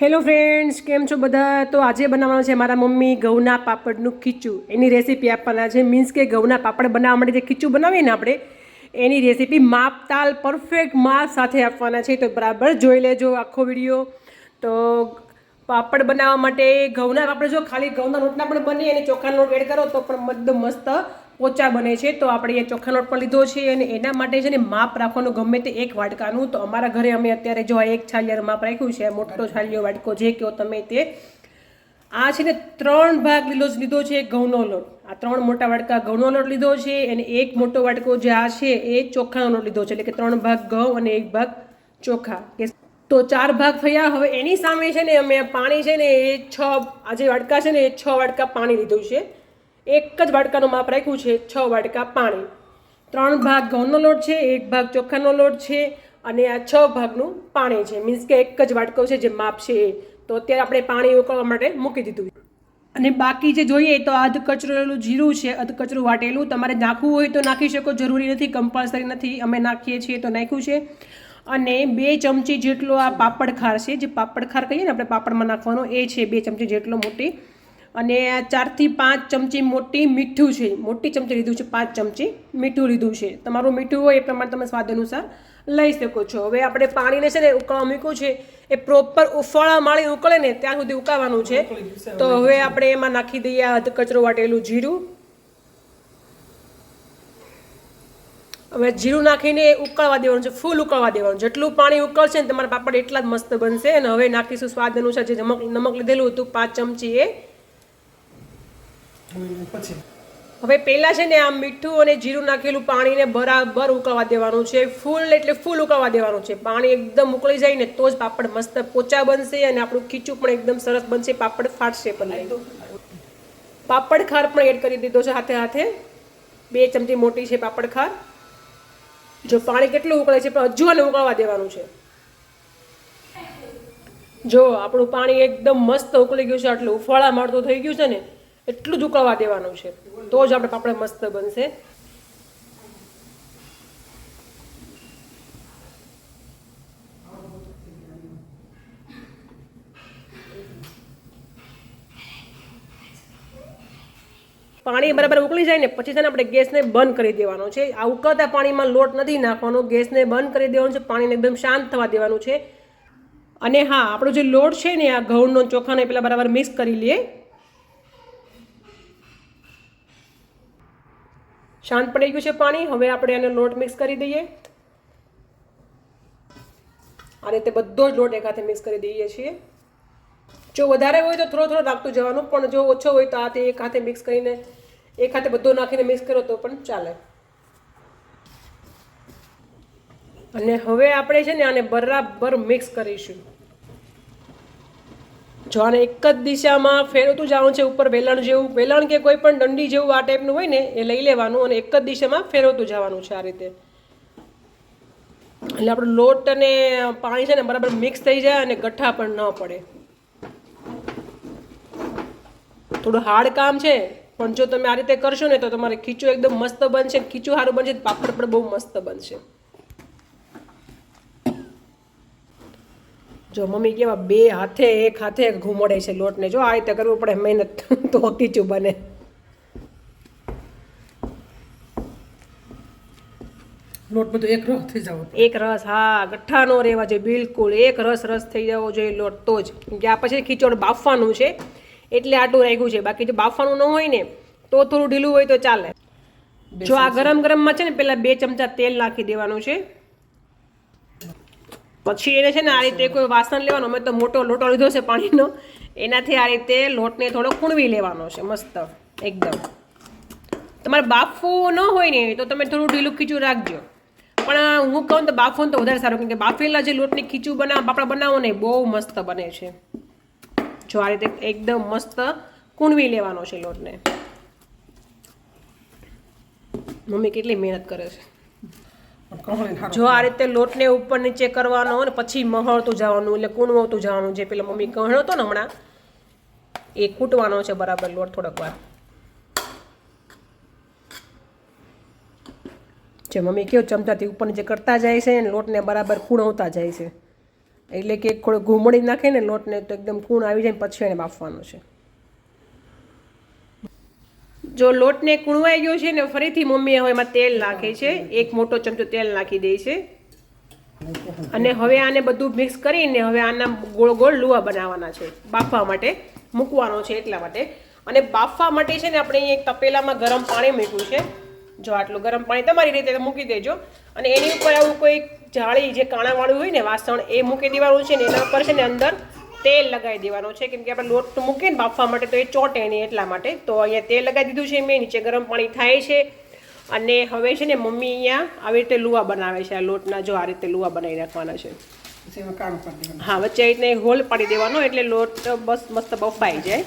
Hello friends કેમ છો બધા? તો આજે બનાવવાનું છે મારા મમ્મી ઘઉંના પાપડનું ખીચું. એની રેસીપી આપવાના છે. મીન્સ કે ઘઉંના પાપડ બનાવવા માટે જે ખીચું બનાવીએ ને આપણે, એની રેસીપી માપ તાલ પરફેક્ટ માપ સાથે આપવાના છે. તો બરાબર જોઈ લેજો આખો વીડિયો તો પાપડ બનાવવા માટે ઘઉંના પાપડ જો ખાલી ઘઉંના લોટના પણ બને અને ચોખાનો લોટ એડ કરો તો પણ એકદમ મસ્ત પોચા બને છે, તો આપણે એ ચોખ્ખા લોટ પણ લીધો છે અને એના માટે છે ને માપ રાખવાનું ગમે તે એક વાટકાનું તો અમારા ઘરે અમે અત્યારે જો આ એક છાલિયાનું માપ રાખ્યું છે મોટો છાલિયો વાટકો જે કહો તમે તે. આ છે ને ત્રણ ભાગ લીધો લીધો છે ઘઉંનો લોટ. આ ત્રણ મોટા વાટકા ઘઉંનો લોટ લીધો છે અને એક મોટો વાટકો જે આ છે એ ચોખાનો લોટ લીધો છે, એટલે કે ત્રણ ભાગ ઘઉં અને એક ભાગ ચોખા. તો ચાર ભાગ થયા, હવે એની સામે છે ને અમે પાણી છે ને એ છ, આ જે વાટકા છે ને એ છ વાટકા પાણી લીધું છે. એક જ વાટકાનું માપ રાખ્યું છે, છ વાટકા પાણી. ત્રણ ભાગ ઘઉંનો લોટ છે, એક ભાગ ચોખાનો લોટ છે, અને આ છ ભાગનું પાણી છે. મીન્સ કે એક જ વાટકો છે જે માપ છે એ. તો અત્યારે આપણે પાણી ઉકળવા માટે મૂકી દીધું. અને બાકી જે જોઈએ તો અધ કચરેલું જીરું છે અધ કચરું વાટેલું, તમારે નાખવું હોય તો નાખી શકો, જરૂરી નથી કમ્પલસરી નથી. અમે નાખીએ છીએ તો નાખ્યું છે. અને બે ચમચી જેટલો આ પાપડ ખાર છે, જે પાપડ ખાર કહીએ ને આપણે પાપડમાં નાખવાનો, એ છે બે ચમચી જેટલો મોટી અને આ ચારથી પાંચ ચમચી મોટી મીઠું છે. મોટી ચમચી લીધું છે પાંચ ચમચી મીઠું લીધું છે. તમારું મીઠું હોય એ પ્રમાણે તમે સ્વાદ અનુસાર લઈ શકો છો. હવે આપણે પાણીને છે ને ઉકળવા મૂક્યું છે. એ પ્રોપર ઉફાળા માળી ઉકળે ને ત્યાં સુધી ઉકાળવાનું છે. તો હવે આપણે એમાં નાખી દઈએ અધ કચરો વાટેલું જીરું. હવે જીરું નાખીને ઉકળવા દેવાનું છે ફૂલ ઉકળવા દેવાનું. જેટલું પાણી ઉકળશે ને તમારા પાપડ એટલા જ મસ્ત બનશે. અને હવે નાખીશું સ્વાદ અનુસાર જે નમક નમક લીધેલું હતું પાંચ ચમચી એ પછી હવે પહેલાં છે ને આ મીઠું અને જીરું નાખેલું પાણીને બરાબર ઉકળવા દેવાનું છે. ફૂલ એટલે ફૂલ ઉકળવા દેવાનું છે. પાણી એકદમ ઉકળી જાય ને તો જ પાપડ મસ્ત પોચા બનશે અને આપણું ખીચું પણ એકદમ સરસ બનશે. પાપડ ફાટશે પણ પાપડ ખાર પણ એડ કરી દીધો છે હાથે હાથે. બે ચમચી મોટી છે પાપડ ખાર. જો પાણી કેટલું ઉકળે છે પણ હજુ આને ઉકળવા દેવાનું છે. જો આપણું પાણી એકદમ મસ્ત ઉકળી ગયું છે. આટલું ઉફાળા મારતું થઈ ગયું છે ને એટલું જ ઉકળવા દેવાનું છે. તો જ આપણે પાપડ મસ્ત બનશે. પાણી બરાબર ઉકળી જાય ને, પછી છે ને આપણે ગેસને બંધ કરી દેવાનો છે. આ ઉકળતા પાણીમાં લોટ નથી નાખવાનો, ગેસને બંધ કરી દેવાનો છે, પાણીને એકદમ શાંત થવા દેવાનું છે. અને હા, આપણો જે લોટ છે ને, આ ઘઉંનો ચોખાને પેલા બરાબર મિક્સ કરી લઈએ. શાંત પડી ગયું છે પાણી. હવે આપણે આને લોટ મિક્સ કરી દઈએ. આ રીતે બધો જ લોટ એક હાથે મિક્સ કરી દઈએ છીએ. જો વધારે હોય તો થોડો થોડો નાખતું જવાનું, પણ જો ઓછો હોય તો હાથે એક હાથે મિક્સ કરીને એક હાથે બધો નાખીને મિક્સ કરો તો પણ ચાલે. અને હવે આપણે છે ને આને બરાબર મિક્સ કરીશું. જો આને એક જ દિશામાં ફેરવતું જવાનું છે, ઉપર વેલણ જેવું, વેલણ કે કોઈ પણ દંડી જેવું આ ટાઈપનું હોય ને, એ લઈ લેવાનું અને એક જ દિશામાં ફેરવતું જવાનું છે આ રીતે. એટલે આપણું લોટ અને પાણી છે ને બરાબર મિક્સ થઈ જાય અને ગઠ્ઠા પણ ન પડે. થોડું હાર્ડ કામ છે, પણ જો તમે આ રીતે કરશો ને, તો તમારે ખીચું એકદમ મસ્ત બનશે ખીચું સારું બનશે પાપડ પણ બહુ મસ્ત બનશે. જો મમ્મી કેવા બે હાથે એક હાથે ઘૂમડે છે લોટને. જો આ રીતે કરવું પડે મહેનત તો ખીચું બને. લોટ બધો એક રસ થઈ જવો એક રસ હા ગઠ્ઠા નો રહેવા જોઈએ બિલકુલ. એક રસ રસ થઈ જવો જોઈએ લોટ તો જ. કે આ પછી ખીચોડ બાફવાનું છે એટલે આટલું રાખ્યું છે. બાકી જો બાફવાનું ન હોય ને તો થોડું ઢીલું હોય તો ચાલે. જો આ ગરમ ગરમમાં છે ને પહેલાં બે ચમચા તેલ નાખી દેવાનું છે. પછી એને છે ને આ રીતે કોઈ વાસણ લેવાનું અમે તો મોટો લોટો લીધો છે પાણીનો. એનાથી આ રીતે લોટને થોડો કૂણવી લેવાનો છે, મસ્ત, એકદમ. તમારે બાફવું ન હોય ને તો તમે થોડું ઢીલું ખીચું રાખજો. પણ હું કહું તો બાફવું તો વધારે સારું કેમ કે બાફેલા જે લોટની ખીચું બનાવ પાપડા બનાવો ને બહુ મસ્ત બને છે. જો આ રીતે એકદમ મસ્ત કૂણવી લેવાનો છે લોટને. મમ્મી કેટલી મહેનત કરે છે. જો આ રીતે લોટને ઉપર નીચે કરવાનો અને પછી મહળતું જવાનું એટલે કૂણવતું જવાનું જે પેલા મમ્મી કહ્યો હતો ને હમણાં એ કૂટવાનો છે બરાબર લોટ થોડોક વાર. જે મમ્મી કેવું ચમચાથી ઉપર નીચે કરતા જાય છે અને લોટને બરાબર કૂણવતા જાય છે. એટલે કે થોડું ઘૂમડી નાખે ને લોટને તો એકદમ કૂણ આવી જાય પછી એને બાફવાનો છે. જો લોટને કૂણવાઈ ગયો છે ને ફરીથી મમ્મીએ હવે એમાં તેલ નાખે છે, એક મોટો ચમચો તેલ નાખી દે છે. અને હવે આને બધું મિક્સ કરીને હવે આના ગોળ ગોળ લુવા બનાવવાના છે. બાફવા માટે મૂકવાનો છે એટલા માટે. અને બાફવા માટે છે ને આપણે એક તપેલામાં ગરમ પાણી મૂક્યું છે. જો આટલું ગરમ પાણી તમારી રીતે મૂકી દેજો. અને એની ઉપર આવું કોઈ જાળી જે કાણાવાળું હોય ને વાસણ, એ મૂકી દેવાનું છે ને એના ઉપર છે ને અંદર તેલ લગાવી દેવાનું છે. કેમ કે આપણે લોટ મૂકીને બાફવા માટે તો એ ચોટે નહીં એટલા માટે. તો અહીંયા તેલ લગાવી દીધું છે મેં નીચે ગરમ પાણી થાય છે. અને હવે છે ને મમ્મી અહીંયા આવી રીતે લુવા બનાવે છે. આ લોટના જો આ રીતે લુવા બનાવી રાખવાના છે. હા વચ્ચે આવી રીતના હોલ પાડી દેવાનો એટલે લોટ બસ મસ્ત બફાઈ જાય.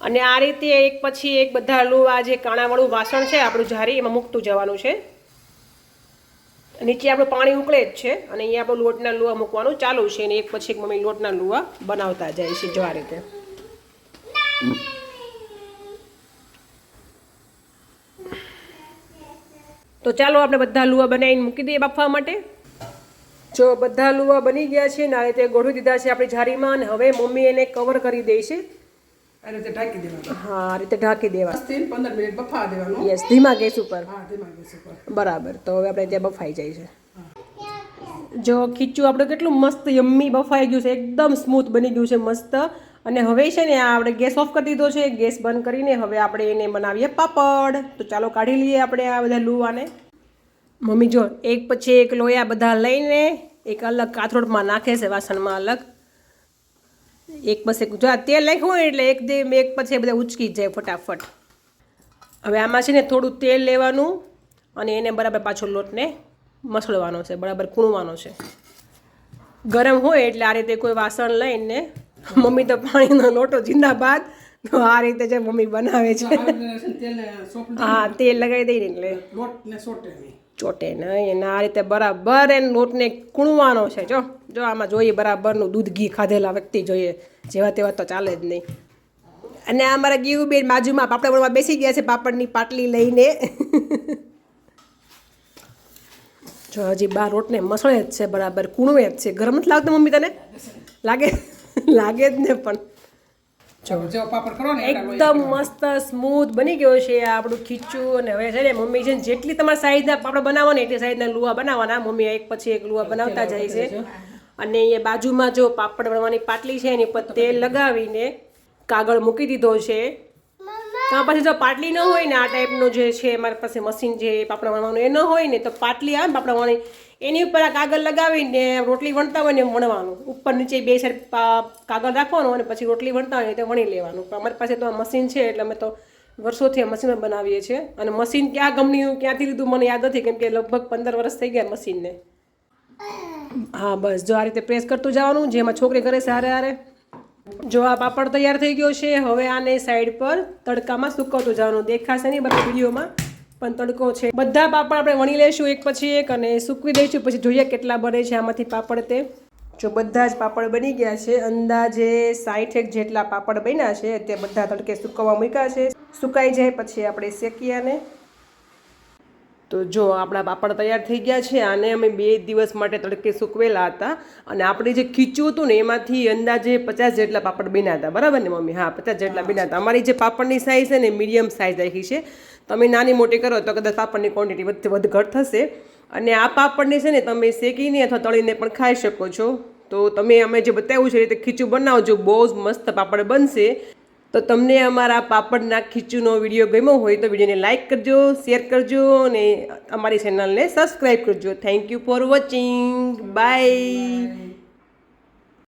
અને આ રીતે એક પછી એક બધા લુવા જે કાણાવાળું વાસણ છે આપણું જારી એમાં મૂકતું જવાનું છે. નીચે આપણું પાણી ઉકળે જ છે. અને અહીંયા આપણે લોટના લુવા મૂકવાનું ચાલુ છે અને એક પછી એક મમ્મી લોટના લુવા બનાવતા જાય છે જો રીતે. તો ચાલો આપણે બધા લુવા બનાવીને મૂકી દઈએ બાફવા માટે. જો બધા લુવા બની ગયા છે ને આ રીતે ગોળવી દીધા છે આપણી જારીમાં અને હવે મમ્મી એને કવર કરી દે છે. આ રીતે ઢાંકી દેવાનું. હા આ રીતે ઢાંકી દેવા થી પંદર મિનિટ બફા દેવાનું. યસ ધીમા ગેસ ઉપર. હા ધીમા ગેસ ઉપર. બરાબર તો હવે આપણે ત્યાં બફાઈ જાય છે. જો ખીચું આપણે કેટલું મસ્ત યમ્મી બફાઈ ગયું છે. એકદમ સ્મૂથ બની ગયું છે મસ્ત. અને હવે છે ને આ આપણે ગેસ ઓફ કરી દીધો છે. ગેસ બંધ કરીને હવે આપણે એને બનાવીએ પાપડ. તો ચાલો કાઢી લઈએ આપણે આ બધા લુવાને. મમ્મી જો એક પછી એક લોયા બધા લઈને એક અલગ કાથરોડમાં નાખે છે વાસણમાં અલગ. એક પછી એક જો આ તેલ નાખ્યું હોય એટલે એક દે એક પછી બધા ઉચકી જાય ફટાફટ. હવે આમાં છે ને થોડું તેલ લેવાનું અને એને બરાબર પાછો લોટને મસળવાનો છે બરાબર કૂણવાનો છે. ગરમ હોય એટલે આ રીતે કોઈ વાસણ લઈને મમ્મી તો પાણીનો લોટો જિંદાબાદ તો આ રીતે જે મમ્મી બનાવે છે. હા તેલ લગાવી દઈને એટલે. લોટને ચોટે નહીં અને આ રીતે બરાબર એને લોટને કૂણવાનો છે જો. જો આમાં જોઈએ બરાબરનું દૂધ ઘી ખાધેલા વ્યક્તિ જોઈએ જેવા તેવા તો ચાલે જ નહીં. અને આ મારા ગીવું બેન બાજુમાં પાપડ વણવા બેસી ગયા છે પાપડની પાટલી લઈને. જો હજી બાર રોટને મસળે જ છે બરાબર કૂણવે જ છે. ગરમ નથી લાગતું મમ્મી તને? લાગે? લાગે જ ને પણ. જો. એકદમ મસ્ત સ્મૂથ બની ગયો છે આ આપણું ખીચું. અને હવે છે ને મમ્મી છે જેટલી તમારા સાઈઝના પાપડ બનાવવાના એટલી સાઈઝના લુવા બનાવવાના. મમ્મી એક પછી એક લુવા બનાવતા જાય છે? અને એ બાજુમાં જો પાપડ વણવાની પાટલી છે એની ઉપર તેલ લગાવીને કાગળ મૂકી દીધો છે. ત્યાં પછી જો પાટલી ન હોય ને, આ ટાઈપનું જે છે, મારી પાસે મશીન જે પાપડ વણવાનું એ ન હોય ને, તો પાટલી આવે પાપડ વણી એની ઉપર આ કાગળ લગાવીને રોટલી વણતા હોય ને વણવાનું. ઉપર નીચે બે સાઈડ કાગળ રાખવાનું અને પછી રોટલી વણતા હોય તે વણી લેવાનું. પણ અમારી પાસે તો આ મશીન છે એટલે અમે તો વર્ષોથી આ મશીનમાં બનાવીએ છીએ. અને મશીન ક્યાં કંપનીનું ક્યાંથી લીધું મને યાદ નથી, કેમ કે લગભગ પંદર વર્ષ થઈ ગયા મશીનને હા, બસ. જો આ રીતે પ્રેસ કરતું જવાનું, જેમાં છોકરી કરે છે હારે. જો આ પાપડ તૈયાર થઈ ગયો છે, હવે આને સાઈડ પર તડકામાં સુકવતું જવાનું. દેખાશે નહીં બધા વિડીયોમાં, પણ તડકો છે. બધા પાપડ આપણે વણી લઈશું એક પછી એક અને સૂકવી દઈશું. પછી જોઈએ કેટલા બને છે આમાંથી પાપડ તે. જો બધા જ પાપડ બની ગયા છે. અંદાજે સાઠેક જેટલા પાપડ બન્યા છે. તે બધા તડકે સુકવવા મૂક્યા છે. સુકાઈ જાય પછી આપણે શેકીએ આને. તો જો આપણા પાપડ તૈયાર થઈ ગયા છે, આને અમે બે દિવસ માટે તડકે સૂકવેલા હતા અને આપણે જે ખીચું હતું ને, એમાંથી અંદાજે પચાસ જેટલા પાપડ બન્યા બરાબર ને, મમ્મી? હા, પચાસ જેટલા બન્યા હતા. અમારી જે પાપડની સાઇઝ છે ને મીડિયમ સાઇઝ રાખી છે. તમે નાની મોટી કરો તો કદાચ પાપડની ક્વોન્ટિટી વધ, વધઘટ થશે. અને આ પાપડને છે ને, તમે શેકીને અથવા તળીને પણ ખાઈ શકો છો. તો તમે અમે જે બતાવ્યું છે, એ રીતે ખીચું બનાવજો. બહુ જ મસ્ત પાપડ બનશે. તો તમને અમારા પાપડના ખીચુનો વીડિયો ગમ્યો હોય તો વિડીયોને લાઇક કરજો, શેર કરજો અને અમારી ચેનલને સબસ્ક્રાઈબ કરજો. Thank you for watching bye